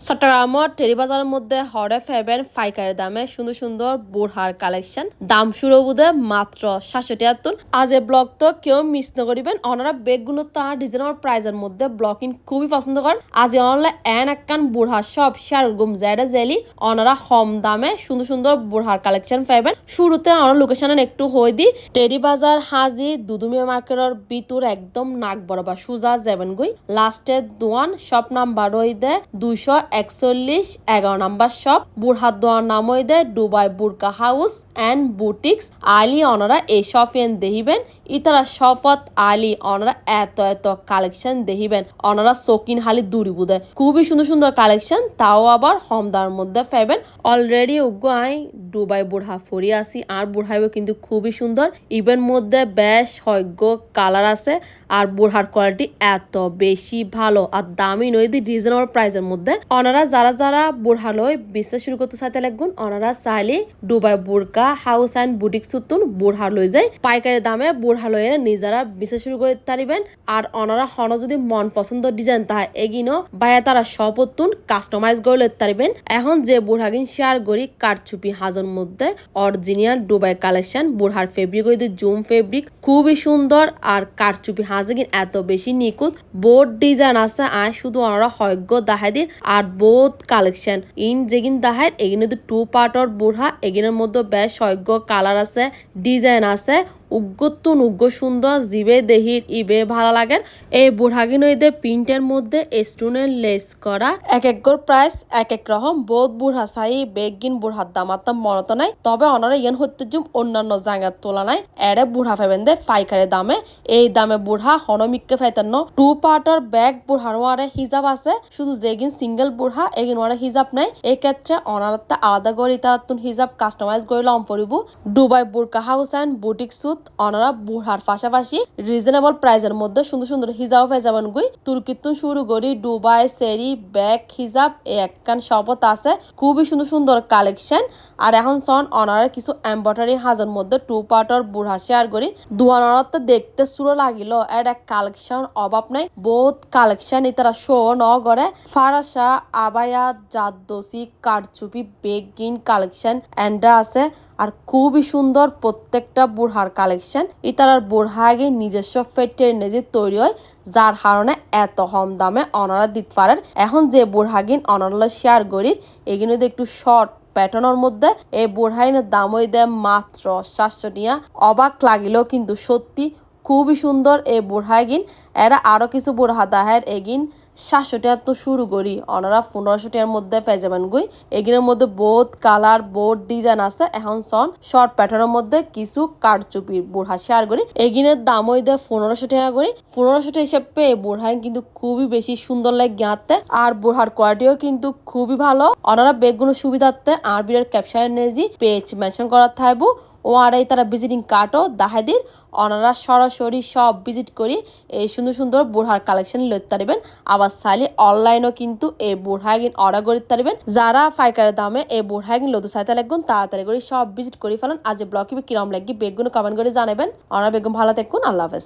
চট্টগ্রামত টেরিবাজারের মধ্যে হরে ফেবেন পাইকারি দামে সুন্দর সুন্দর বোরহার কালেকশন দাম শুরু বুধে মাত্র সাতশো তিয়াত্তর আজ এ ব্লগ তো কেউ মিস না করিবেন অনারা বেগগুলো তার ডিজাইনার প্রাইজের মধ্যে ব্লকিং খুবই পছন্দ করেন আজ অনলাইন এন একখান বুড়হার সব শেয়ার গুম জেডে জেলি অনারা হম দামে সুন্দর সুন্দর বুড়হার কালেকশন পাইবেন। শুরুতে অনার লোকেশনে একটু হই দি টেরি বাজার হাজি দুদুমিয়া মার্কেটের ভিতর একদম নাক বরাবর সুজা যাবেন গুই লাস্টে দোয়ান সব নাম্বার ওই দে দুইশো একচল্লিশ, এগারো নাম্বার শপ। বুড়হাত দোয়ার নাম ওই দে Dubai burka house and boutiques. আলি অনারা এই শপ এন দেখিবেন ইতারা শপথ আলি অনারা এত এত কালেকশন দেখিবেন অনারা সকিন হালি দূরি বুদে। খুবই সুন্দর সুন্দর কালেকশন, তাও আবার হমদার মধ্যে পাইবেন। অলরেডি উগ্র আই দুবাই বুড়হা ফরি আসি, আর বুড়হাইব কিন্তু খুবই সুন্দর। ইভেন মধ্যে বেশ হজ্ঞ কালার আছে, আর বুড়হার কোয়ালিটি এত বেশি ভালো, আর দামি নয় দি রিজনেবল প্রাইসের মধ্যে। অনারা যারা যারা বুড়হালয় বিজনেস শুরু করতে চাইতে লাগবেন অনারা চাইলে Dubai burka house and boutique সুতুন বুড়হা লই যায়। পাইকারি দামে বুড়হালয়ে নিজেরা বিজনেস শুরু করে তারিবেন। আর অনারা হন যদি মন পছন্দ ডিজাইন, তাহা এগিনো বাইরে তারা সপতুন কাস্টমাইজ করে লইতে পারিবেন এখন যে বুড়হাগিন শেয়ার করি, কারচুপি হাজর মধ্যে অরিজিনাল ডুবাই কালেকশন বুড়হার ফেব্রিক হইতে জুম ফেব্রিক খুবই সুন্দর। আর কারচুপি হাজগিন এত বেশি নিখুঁত বোর্ড ডিজাইন আছে, আয় শুধু অনারা হজ্ঞ দাহাই দিন আর বোধ কালেকশন ইন যেগিন দাহের, এগিনে টু পার্টর বুড়হা এগিনের মধ্যে বেশ সৈক্য কালার আছে ডিজাইন আছে। উগ্গতুন উগ্গ সুন্দর জিবে দেহির ইবে ভালো লাগে এই বুড়হাগিন ওইদের প্রিন্টের মধ্যে স্টোনের লেস করা এক একর প্রাইস, এক এক রকম। বোধ বুড়হা সাই, বেগিন বুড়হার দাম আর মনত নাই। তবে অনারা ইয়ান হতে জুম অন্যান্য জায়গার তুলনায় এরে বুড়হা ফেবেন দে পাইকারি দামে। এই দামে বুড়হা হনমিককে ফাইতেন টু পার্টর ব্যাগ বুড়হার ওয়ারে হিজাব আছে। শুধু যেগিন সিঙ্গেল বুড়হা, এগিন ওয়ারে হিজাব নাই। এই ক্ষেত্রে অনারত্তা আলাদা করে তার হিজাব কাস্টমাইজ করে লম পরিব। Dubai burka house and boutique সুত অনারা বুড়ার পাশাপাশি রিজনেবল প্রাইজের মধ্যে সুন্দর সুন্দর হিজাব যাবেন গুই, তুর্কিতুন শুরু করি ডুবাই সেরি ব্যাগ, হিজাব একখান শপত আছে। খুবই সুন্দর সুন্দর কালেকশন আর এখন সন অনারের কিছু এম্ব্রয়ডারি হাজার মধ্যে টু পার্টর বুড়া শেয়ার করি। দুয়ানত দেখতে শুরু লাগিল এটা কালেকশন অভাব নাই। বহুত কালেকশন ইতারা শো ন করে। ফারাসা, আবায়া জাদোসি কারচুপি, বেগিন কালেকশন এন্ডা আছে। আর খুবই সুন্দর প্রত্যেকটা বুড়হার কালেকশন। ইতারার বুড়হা আগে নিজস্ব ফেটের নিজে তৈরি হয়, যার কারণে এত কম দামে অনারা দিতে পারেন। এখন যে বুড়হাগিন অনারলা শেয়ার করি, এগুলো একটু শর্ট প্যাটার্নের মধ্যে, এই বুড়হাইনের দাম ওই দেয় মাত্র সাতশো টিয়া অবাক লাগিলেও কিন্তু সত্যি খুবই সুন্দর এই বুড়হাগিন এরা আরও কিছু বুড়হা দাহের এগিন সাতশো টাকার তো শুরু করি। ওনারা পনেরোশো টাকার মধ্যে পেয়ে যাবেন গুই। এগুলোর মধ্যে বোধ কালার বোর্ড ডিজাইন আছে। এখন সন শর্ট প্যাটার্নের মধ্যে কিছু কারচুপির বুড়হা শেয়ার করি। এগিনের দাম ওই দেয় পনেরোশো টাকা করি। পনেরোশো টাকা হিসেবে বুড়হাই কিন্তু খুবই বেশি সুন্দর লাগে জ্ঞাতে আর বুড়হার কোয়ালিটিও কিন্তু খুবই ভালো। ওনারা বেগগুলো সুবিধার্থে আর বিরের ক্যাপশনের নেজি পেজ মেনশন করার থাকব ও আর এই তারা ভিজিটিং কার্ডও দাহাইদির ওনারা সরাসরি সব ভিজিট করি এই সুন্দর সুন্দর বুড়হার কালেকশন লইতে পারবেন। আবার চাইলে অনলাইনও কিন্তু এই বুড়হাগিন অর্ডার করতে পারবেন। যারা ফাইকারের দামে এই বুড়হাগিন লদু চাইতে লাগবেন, তাড়াতাড়ি করে সব ভিজিট করে ফেলেন। আজ ব্লগে কিরম লাগবে বেগুন কমেন্ট করে জানাবেন। ওনারা বেগুন ভালো থাকুন, আল্লাহ হাফেজ।